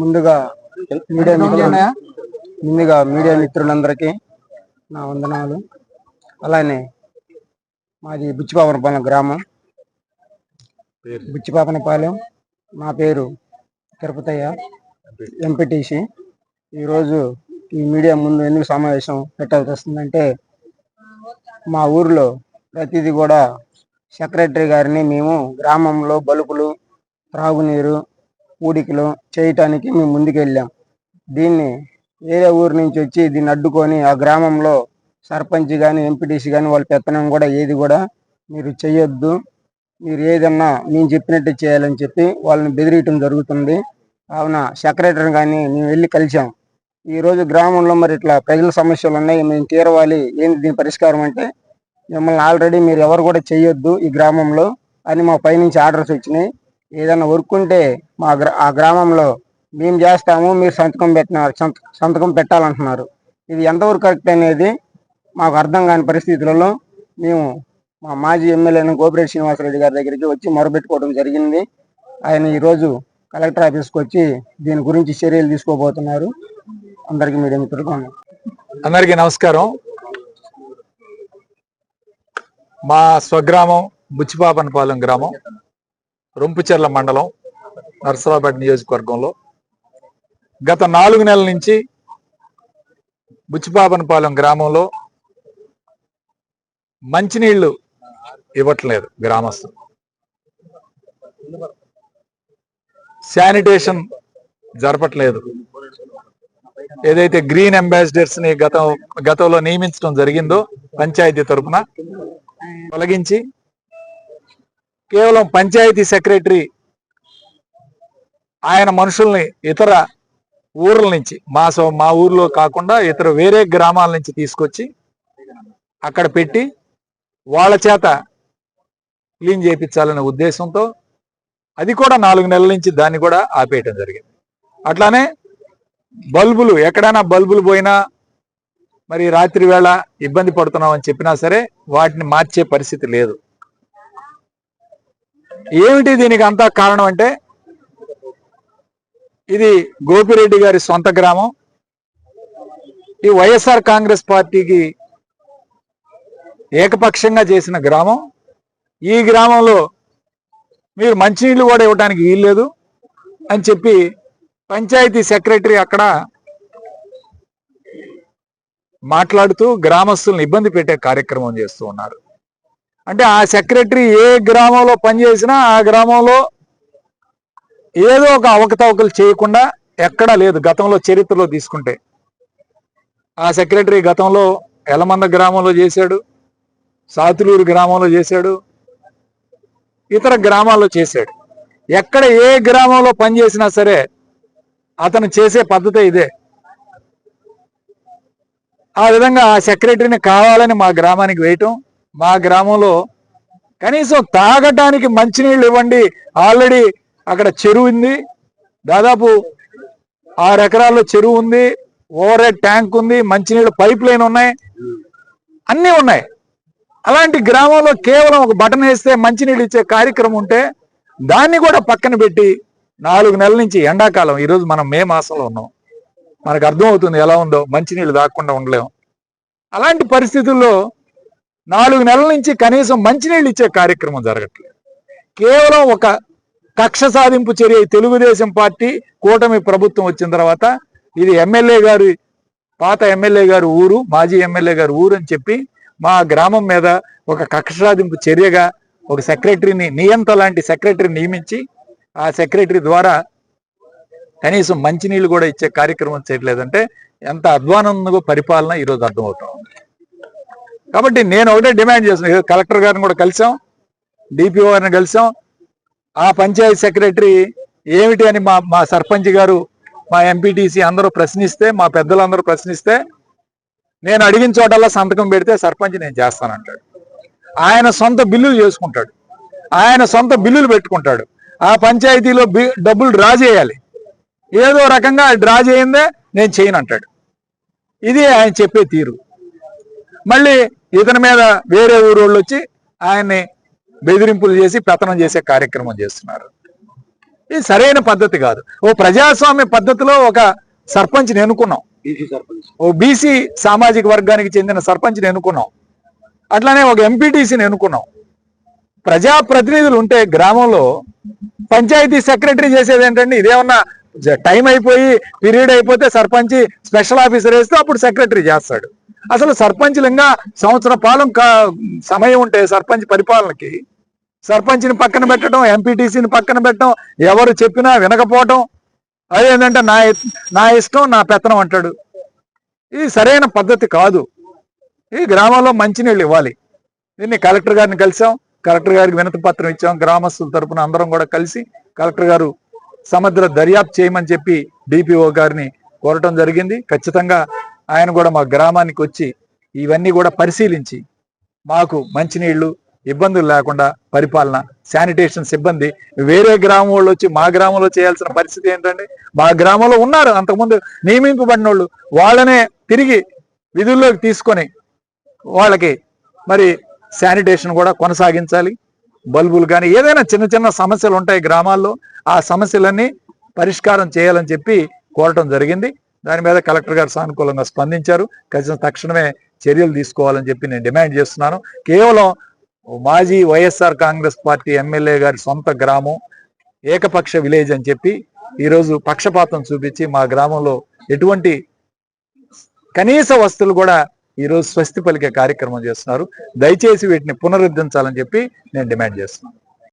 ముందుగా మీడియా ముందుగా మీడియా మిత్రులందరికీ నా వందనాలు. అలానే మాది బుచ్చిపాపనపాలెం గ్రామం. బుచ్చిపాపనపాలెం. నా పేరు తిరుపతయ్య. ఎంపీటీసీ ఈరోజు ఈ మీడియా ముందు ఎందుకు సమావేశం పెట్టాల్సి వస్తుందంటే మా ఊర్లో ప్రతిదీ కూడా సెక్రటరీ గారిని మేము గ్రామంలో బలుపులు త్రాగునీరు పూడికలు చేయటానికి మేము ముందుకెళ్ళాం. దీన్ని వేరే ఊరు నుంచి వచ్చి దీన్ని అడ్డుకొని ఆ గ్రామంలో సర్పంచ్ కానీ ఎంపీటీసీ కానీ వాళ్ళ పెత్తనం కూడా ఏది కూడా మీరు చేయొద్దు. మీరు ఏదన్నా మేము చెప్పినట్టు చేయాలని చెప్పి వాళ్ళని బెదిరియటం జరుగుతుంది. అవునా సెక్రటరీ కానీ మేము వెళ్ళి కలిసాం. ఈ రోజు గ్రామంలో మరి ఇట్లా ప్రజల సమస్యలు ఉన్నాయి మేము తీరవాలి. ఏంటి దీని పరిష్కారం అంటే మిమ్మల్ని ఆల్రెడీ మీరు ఎవరు కూడా చేయొద్దు ఈ గ్రామంలో అని మా పైనుంచి ఆర్డర్స్ వచ్చినాయి. ఏదైనా వర్క్ ఉంటే మా గ్రా ఆ గ్రామంలో మేము చేస్తాము మీరు సంతకం పెట్టినారు సంతకం పెట్టాలంటున్నారు. ఇది ఎంతవరకు కరెక్ట్ అనేది మాకు అర్థం కాని పరిస్థితులలో మేము మా మాజీ ఎమ్మెల్యేను గోపిరెడ్డి శ్రీనివాసరెడ్డి గారి దగ్గరికి వచ్చి మొరబెట్టుకోవడం జరిగింది. ఆయన ఈరోజు కలెక్టర్ ఆఫీస్కి వచ్చి దీని గురించి చర్యలు తీసుకోబోతున్నారు. అందరికీ మీడియా మిత్రులకు అందరికీ నమస్కారం. మా స్వగ్రామం బుచ్చిపాపనపాలెం గ్రామం రొంపుచెర్ల మండలం నర్సరాపేట నియోజకవర్గంలో. గత నాలుగు నెలల నుంచి బుచ్చిపాపనపాలెం గ్రామంలో మంచినీళ్ళు ఇవ్వట్లేదు గ్రామస్తులు. శానిటేషన్ జరపట్లేదు. ఏదైతే గ్రీన్ అంబాసిడర్స్ని గతం గతంలో నియమించడం జరిగిందో పంచాయతీ తరపున తొలగించి కేవలం పంచాయతీ సెక్రటరీ ఆయన మనుషుల్ని ఇతర ఊర్ల నుంచి మా సో మా ఊర్లో కాకుండా ఇతర వేరే గ్రామాల నుంచి తీసుకొచ్చి అక్కడ పెట్టి వాళ్ళ చేత క్లీన్ చేయించాలనే ఉద్దేశంతో అది కూడా నాలుగు నెలల నుంచి దాన్ని కూడా ఆపేయటం జరిగింది. అట్లానే బల్బులు ఎక్కడైనా బల్బులు పోయినా మరి రాత్రి వేళ ఇబ్బంది పడుతున్నాం అని చెప్పినా సరే వాటిని మార్చే పరిస్థితి లేదు. ఏమిటి దీనికి అంతా కారణం అంటే ఇది గోపిరెడ్డి గారి సొంత గ్రామం. ఈ వైఎస్ఆర్ కాంగ్రెస్ పార్టీకి ఏకపక్షంగా చేసిన గ్రామం. ఈ గ్రామంలో మీరు మంచినీళ్ళు కూడా ఇవ్వడానికి వీల్లేదు అని చెప్పి పంచాయతీ సెక్రటరీ అక్కడ మాట్లాడుతూ గ్రామస్తులను ఇబ్బంది పెట్టే కార్యక్రమం చేస్తూ ఉన్నారు. అంటే ఆ సెక్రటరీ ఏ గ్రామంలో పనిచేసినా ఆ గ్రామంలో ఏదో ఒక అవకతవకలు చేయకుండా ఎక్కడా లేదు. గతంలో చరిత్రలో తీసుకుంటే ఆ సెక్రటరీ గతంలో ఎలమంద గ్రామంలో చేశాడు సాతులూరు గ్రామంలో చేశాడు ఇతర గ్రామాల్లో చేశాడు. ఎక్కడ ఏ గ్రామంలో పనిచేసినా సరే అతను చేసే పద్ధతే ఇదే. ఆ విధంగా ఆ సెక్రటరీని కావాలని మా గ్రామానికి వేయటం మా గ్రామంలో కనీసం తాగటానికి మంచినీళ్ళు ఇవ్వండి ఆల్రెడీ అక్కడ చెరువు ఉంది. దాదాపు ఆరు ఎకరాల్లో చెరువు ఉంది ఓవర్ హెడ్ ట్యాంక్ ఉంది మంచినీళ్ళు పైప్ లైన్ ఉన్నాయి అన్నీ ఉన్నాయి. అలాంటి గ్రామంలో కేవలం ఒక బటన్ వేస్తే మంచినీళ్ళు ఇచ్చే కార్యక్రమం ఉంటే దాన్ని కూడా పక్కన పెట్టి నాలుగు నెలల నుంచి ఎండాకాలం ఈరోజు మనం మే మాసంలో ఉన్నాం. మనకు అర్థమవుతుంది ఎలా ఉందో మంచినీళ్ళు దాక్కుండా ఉండలేం. అలాంటి పరిస్థితుల్లో నాలుగు నెలల నుంచి కనీసం మంచినీళ్ళు ఇచ్చే కార్యక్రమం జరగట్లేదు. కేవలం ఒక కక్ష సాధింపు చర్య తెలుగుదేశం పార్టీ కూటమి ప్రభుత్వం వచ్చిన తర్వాత ఇది ఎమ్మెల్యే గారి పాత ఎమ్మెల్యే గారి ఊరు మాజీ ఎమ్మెల్యే గారి ఊరు అని చెప్పి మా గ్రామం మీద ఒక కక్ష సాధింపు చర్యగా ఒక సెక్రటరీని నియంత లాంటి సెక్రటరీ నియమించి ఆ సెక్రటరీ ద్వారా కనీసం మంచినీళ్ళు కూడా ఇచ్చే కార్యక్రమం చేయట్లేదంటే ఎంత అధ్వానంగా పరిపాలన ఈరోజు అర్థమవుతా ఉంది కాబట్టి నేను ఒకటే డిమాండ్ చేస్తున్నాను కలెక్టర్ గారిని కూడా కలిసాం డిపిఓ గారిని కలిసాం. ఆ పంచాయతీ సెక్రటరీ ఏమిటి అని మా మా సర్పంచ్ గారు మా ఎంపీటీసీ అందరూ ప్రశ్నిస్తే మా పెద్దలందరూ ప్రశ్నిస్తే నేను అడిగిన చోటల్లా సంతకం పెడితే సర్పంచ్ నేను చేస్తానంటాడు. ఆయన సొంత బిల్లులు చేసుకుంటాడు. ఆయన సొంత బిల్లులు పెట్టుకుంటాడు. ఆ పంచాయతీలో బి- డబ్బులు డ్రా చేయాలి. ఏదో రకంగా డ్రా చేయిందే నేను చేయను అంటాడు ఇది ఆయన చెప్పే తీరు. మళ్ళీ ఇతని మీద వేరే ఊరోళ్ళు వచ్చి ఆయన్ని బెదిరింపులు చేసి పతనం చేసే కార్యక్రమం చేస్తున్నారు. ఇది సరైన పద్ధతి కాదు. ఓ ప్రజాస్వామ్య పద్ధతిలో ఒక సర్పంచ్ని ఎన్నుకున్నాం. ఓ బీసీ సామాజిక వర్గానికి చెందిన సర్పంచ్ని ఎన్నుకున్నాం. అట్లానే ఒక ఎంపీటీసీని ఎన్నుకున్నాం. ప్రజాప్రతినిధులు ఉంటే గ్రామంలో పంచాయతీ సెక్రటరీ చేసేది ఏంటండి? ఇదేమన్నా టైం అయిపోయి పీరియడ్ అయిపోతే సర్పంచ్ స్పెషల్ ఆఫీసర్ వేస్తే అప్పుడు సెక్రటరీ చేస్తాడు. అసలు సర్పంచ్లంగా సంవత్సర పాలం సమయం ఉంటే సర్పంచ్ పరిపాలనకి సర్పంచ్ని పక్కన పెట్టడం ఎంపీటీసీని పక్కన పెట్టడం ఎవరు చెప్పినా వినకపోవటం అదేంటంటే నా నా ఇష్టం నా పెత్తనం అంటాడు. ఇది సరైన పద్ధతి కాదు. ఈ గ్రామంలో మంచినీళ్ళు ఇవ్వాలి. దీన్ని కలెక్టర్ గారిని కలిసాం. కలెక్టర్ గారికి వినతి పత్రం ఇచ్చాం. గ్రామస్తుల తరపున అందరం కూడా కలిసి కలెక్టర్ గారు సమగ్ర దర్యాప్తు చేయమని చెప్పి డిపిఓ గారిని కోరటం జరిగింది. ఖచ్చితంగా ఆయన కూడా మా గ్రామానికి వచ్చి ఇవన్నీ కూడా పరిశీలించి మాకు మంచినీళ్ళు ఇబ్బందులు లేకుండా పరిపాలన శానిటేషన్ సిబ్బంది వేరే గ్రామం వాళ్ళు వచ్చి మా గ్రామంలో చేయాల్సిన పరిస్థితి ఏంటంటే మా గ్రామంలో ఉన్నారు అంతకుముందు నియమింపబడిన వాళ్ళు వాళ్ళనే తిరిగి విధుల్లోకి తీసుకొని వాళ్ళకి మరి శానిటేషన్ కూడా కొనసాగించాలి. బల్బులు కానీ ఏదైనా చిన్న చిన్న సమస్యలు ఉంటాయి గ్రామాల్లో. ఆ సమస్యలన్నీ పరిష్కారం చేయాలని చెప్పి కోరటం జరిగింది. దాని మీద కలెక్టర్ గారు సానుకూలంగా స్పందించారు. ఖచ్చితంగా తక్షణమే చర్యలు తీసుకోవాలని చెప్పి నేను డిమాండ్ చేస్తున్నాను. కేవలం మాజీ వైఎస్ఆర్ కాంగ్రెస్ పార్టీ ఎమ్మెల్యే గారి సొంత గ్రామం ఏకపక్ష విలేజ్ అని చెప్పి ఈరోజు పక్షపాతం చూపించి మా గ్రామంలో ఎటువంటి కనీస వస్తువులు కూడా ఈరోజు స్వస్తి పలికే కార్యక్రమం చేస్తున్నారు. దయచేసి వీటిని పునరుద్ధరించాలని చెప్పి నేను డిమాండ్ చేస్తున్నాను.